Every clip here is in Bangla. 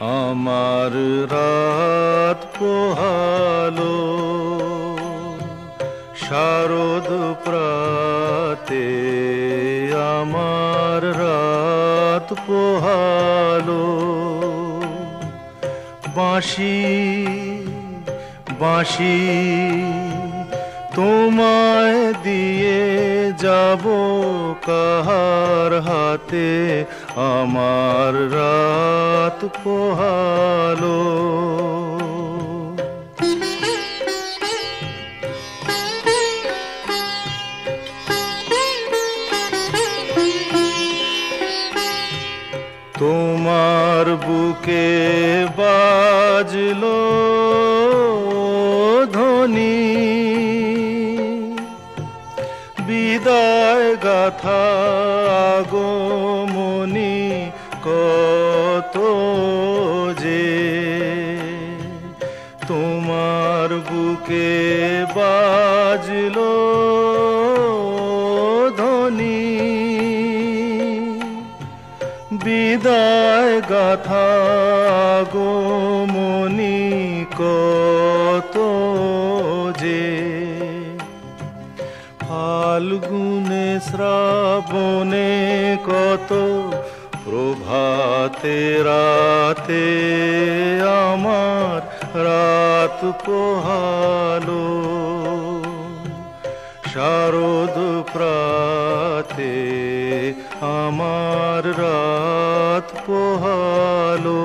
আমার রাত পোহালো, শারদ প্রাতে আমার রাত পোহালো। বাঁশি বাঁশি তোমায় দিয়ে যাব কাহার হাতে আমার রাত পোহালো। তোমার বুকে বাজলো। বিদায় গাথা আগমনি কত যে তোমার বুকে বাজলো ধ্বনি। বিদায় গাথা গো মনি কত কত প্রভাতে রাতে আমার রাত পোহালো। শারদ প্রাতে আমার রাত পোহালো।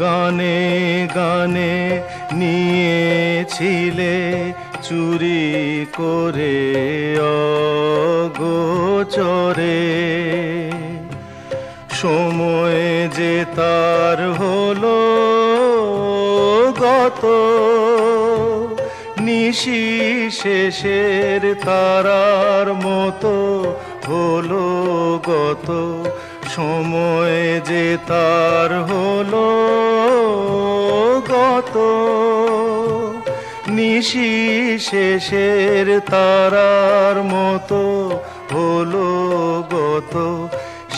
গানে গানে নিয়েছিলে চুরি করে অগোচরে। সময় যে তার হলো গত, নিশি শেষের তারার মতো হলো গত। সময় যে তার হলো গত নিশি শেষের তারার মতো হলো গত।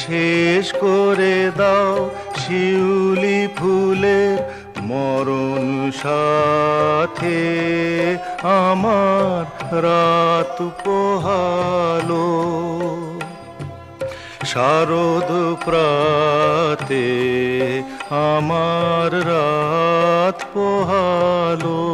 শেষ করে দাও শিউলি ফুলের মরণ সাথে আমার রাত পোহালো। শারদ প্রাতে আমার রাত পোহালো